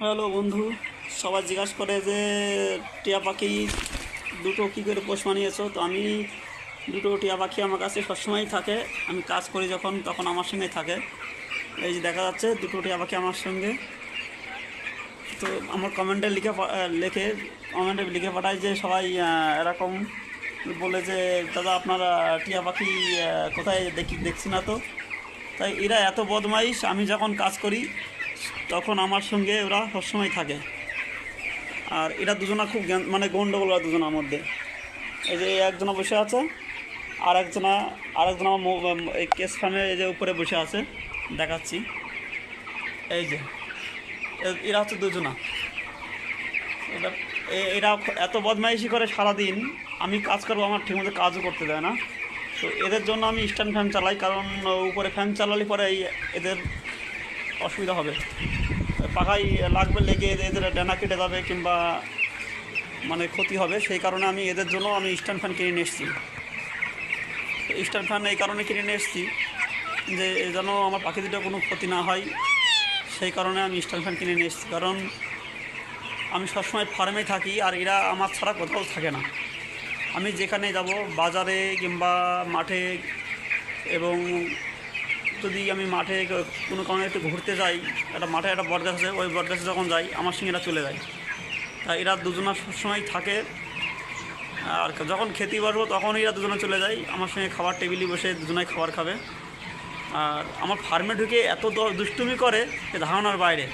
Hello বন্ধু সবাই জিজ্ঞাসা করে যে টিয়া পাখি দুটো কী করে পোষ মানিয়েছো? তো আমি দুটো টিয়া পাখি আমার কাছে সবসময়ই থাকে। আমি কাজ করি যখন তখন আমার সঙ্গেই থাকে। এই যে দেখা যাচ্ছে দুটো টিয়া পাখি আমার সঙ্গে। তো আমার কমেন্টে লিখে আহ, কমেন্টে লিখে পাঠায় যে সবাই এরকম বলে যে দাদা আপনার টিয়া পাখি কোথায় দেখি দেখছি না তো? তাই এরা এত বদমাইশ আমি যখন কাজ করি তখন আমার সঙ্গে ওরা সবসময় থাকে। আর এরা দুজনা খুব জ্ঞান- মানে গণ্ডগোল ওরা দুজনার মধ্যে। এই যে একজনা বসে আছে আর একজনা আর একজনা এই কেস ফার্মে এই যে উপরে বসে আছে, দেখাচ্ছি। এই যে এরা হচ্ছে দুজনা। এবার এ- এরা এত বদমাইশি করে সারাদিন, আমি কাজ করব, আমার ঠিকমতো কাজও করতে দেয় না। তো এদের জন্য আমি স্ট্যান্ড ফ্যান চালাই, কারণ উপরে ফ্যান চালালে পরে এদের অসুবিধা হবে। পাখায় লাগবে লেগে এদের ডানা কেটে যাবে কিংবা মানে ক্ষতি হবে, সেই কারণে আমি এদের জন্য আমি স্ট্যান্ড ফ্যান কিনে নিয়ে এসেছি। স্ট্যান্ড ফ্যান এই কারণে কিনে নিয়ে এসেছি যে যেন আমার পাখি দুটো কোনো ক্ষতি না হয়, সেই কারণে আমি স্ট্যান্ড ফ্যান কিনে নিয়ে এসেছি। কারণ আমি সবসময় ফার্মেই থাকি আর এরা আমার ছাড়া কোথাও থাকে না। আমি যেখানে যাব, বাজারে কিংবা মাঠে এবং যদি আমি মাঠে কোনো কারণে একটু ঘুরতে যাই, একটা মাঠে একটা বটগাছ আছে, ওই বটগাছে যখন যাই, আমার সঙ্গে এরা চলে যায়। তাই এরা দুজনা সবসময় থাকে। আর যখন খেতে বসবো তখন এরা দুজনে চলে যায়। আমার সঙ্গে খাবার টেবিলে বসে দুজনাই খাবার খাবে। আর আমার ফার্মে ঢুকে এত দুষ্টুমি করে যে ধারণার বাইরে।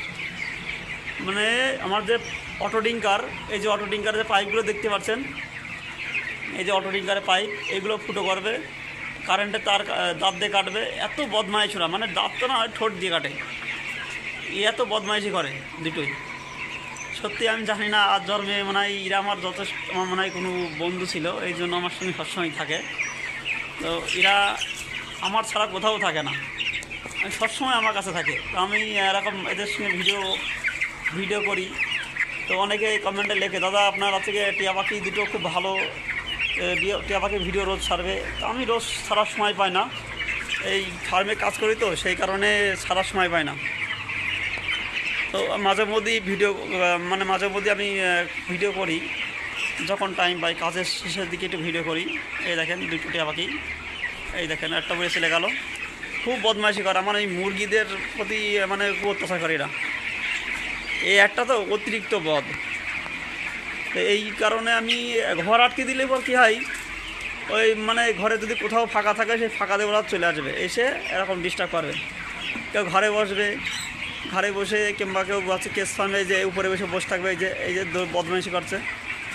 মানে আমার যে অটো ডিঙ্কার, এই যে অটো ডিঙ্কার যে পাইপগুলো দেখতে পাচ্ছেন, এই যে অটো ডিঙ্কারের পাইপ, এগুলো ফুটো করবে। কারেন্টের তার দাঁত দিয়ে কাটবে। এত বদমাইশ ওরা মানে দাঁত তো না ঠোঁট দিয়ে কাটে। এত বদমাইশি করে দুটোই। সত্যি আমি জানি না, আজ জন্মে মনে হয় এরা আমার যথেষ্ট, আমার মনে হয় কোনো বন্ধু ছিল, এই জন্য আমার সঙ্গে সবসময় থাকে। তো এরা আমার ছাড়া কোথাও থাকে না। সবসময় আমার কাছে থাকে। তো আমি এরকম এদের সঙ্গে ভিডিও ভিডিও করি। তো অনেকে কমেন্টে লেখে, দাদা, আপনার আজকে টিয়া পাখি দুটো খুব ভালো টিয়া পাখির ভিডিও রোজ সারবে তো আমি রোজ ছাড়ার সময় পাই না। এই ফার্মে কাজ করি তো, সেই কারণে ছাড়ার সময় পাই না। তো মাঝে মধ্যেই ভিডিও মানে মাঝে মধ্যে আমি ভিডিও করি। যখন টাইম পাই, কাজের শেষের দিকে একটু ভিডিও করি। এই দেখেন দুটো টিয়া পাখি এই দেখেন, একটা বয়ে চলে গেল। খুব বদমাইশি করে, আমার এই মুরগিদের প্রতি মানে অত্যাচার করে এরা এই একটা তো অতিরিক্ত বদ। এই কারণে আমি ঘর আটকে দিলে পর কী হয়, ওই মানে ঘরে যদি কোথাও ফাঁকা থাকে সেই ফাঁকা ওরা চলে আসবে, এসে এরকম ডিস্টার্ব করবে। কেউ ঘরে বসবে, ঘরে বসে কিংবা কেউ আছে কেস ফার্মে যে উপরে বসে বসে থাকবে, এই যে এই যে বদমাইশি করছে,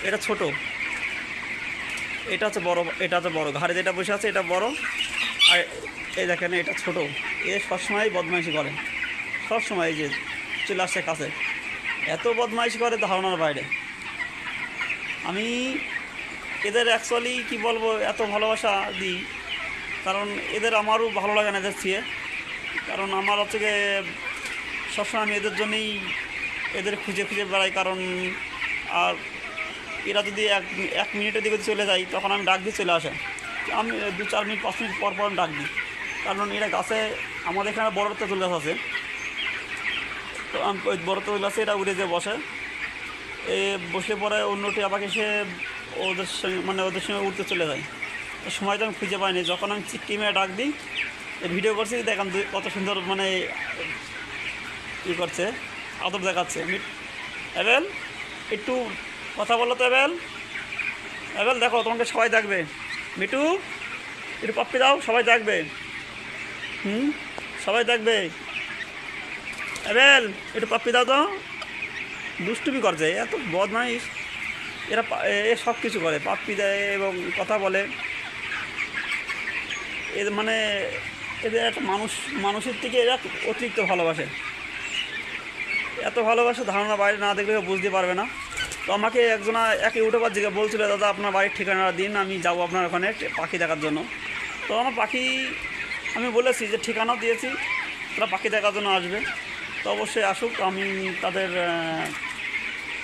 এটা ছোট। এটা হচ্ছে বড়, এটা হচ্ছে বড়। ঘরে যেটা বসে আছে এটা বড়, আর এই দেখেন এটা ছোট। এ সবসময় বদমাইশি করে। সবসময় এই যে চলে আসছে কাছে। এত বদমাইশি করে ধারণার বাইরে। আমি এদের অ্যাকচুয়ালি কি বলব, এত ভালোবাসা দিই। কারণ এদের আমারও ভালো লাগে না এদের চেয়ে। কারণ আমার হচ্ছে গিয়ে সবসময় আমি এদের জন্যই এদের খুঁজে খুঁজে বেড়াই। কারণ আর এরা যদি এক এক মিনিটের দিকে চলে যায়, তখন আমি ডাক দিয়ে চলে আসে। আমি দু চার মিনিট, পাঁচ মিনিট পর পর আমি ডাক দিই। কারণ এরা গাছে আমাদের এখানে বড় তেঁতুল গাছ আছে তো আমি বড় তেঁতুল গাছে এরা উড়ে যেয়ে বসে। বসে পরে অন্যটি আবার এসে ওদের সঙ্গে মানে ওদের সঙ্গে উঠতে চলে যায়। তো সময় তো আমি খুঁজে পাইনি। যখন আমি চিটকি মেয়ে ডাক দিই, ভিডিও করছি, দেখান কত সুন্দর মানে ই করছে আদর দেখাচ্ছে। এবেল একটু কথা বলো তো এবেল এবেল দেখো, তোমাকে সবাই দেখবে মিটু একটু পাপ্পি দাও, সবাই দেখবে হুম, সবাই দেখবে এবেল একটু পাপ্পি দাও তো। দুষ্টুমি করছে এত বদমাইশ। এরা এ সব কিছু করে, পাপ্পি দেয় এবং কথা বলে। এদের মানে এদের একটা মানুষ, মানুষের থেকে এরা অতিরিক্ত ভালোবাসে। এত ভালোবাসে ধারণা বাইরে না দেখলে বুঝতে পারবে না। তো আমাকে একজনা, একে উঠোবার দিকে বলছিল, দাদা, আপনার বাড়ির ঠিকানাটা দিন, আমি যাব আপনার ওখানে পাখি দেখার জন্য। তো আমার পাখি, আমি বলেছি যে, ঠিকানাও দিয়েছি, তারা পাখি দেখার জন্য আসবে। তো অবশ্যই আসুক, আমি তাদের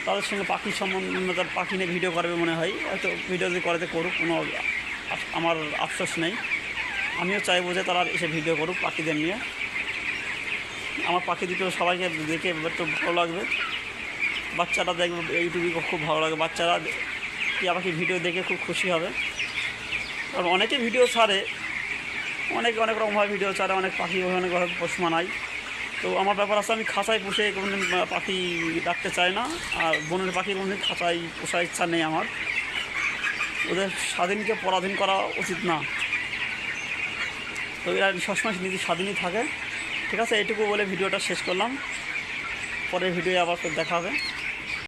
তাদের সঙ্গে পাখি সম্বন্ধে তার পাখি নিয়ে ভিডিও করবে মনে হয়। হয়তো ভিডিও যদি করাতে করুক, কোনো আমার আফসোস নেই। আমিও চাইব যে তারা এসে ভিডিও করুক পাখিদের নিয়ে। আমার পাখি দুটো সবাইকে দেখে একটু ভালো লাগবে। বাচ্চারা দেখবে ইউটিউবে খুব ভালো লাগে। বাচ্চারা টিয়া পাখি ভিডিও দেখে খুব খুশি হবে। কারণ অনেকে ভিডিও ছাড়ে। অনেক অনেক রকমভাবে ভিডিও ছাড়ে, অনেক পাখি অনেকভাবে পশু মানায়। তো আমার ব্যাপার আছে, আমি খাঁচায় পুষে কোনোদিন পাখি ডাকতে চাই না, আর বনের পাখি কোনোদিন খাঁচায় পোষার ইচ্ছা নেই আমার। ওদের স্বাধীনকে পরাধীন করা উচিত না। তো এরা সবসময় নিজে স্বাধীনই থাকে। ঠিক আছে, এইটুকু বলে ভিডিওটা শেষ করলাম। পরের ভিডিও আবার দেখা হবে।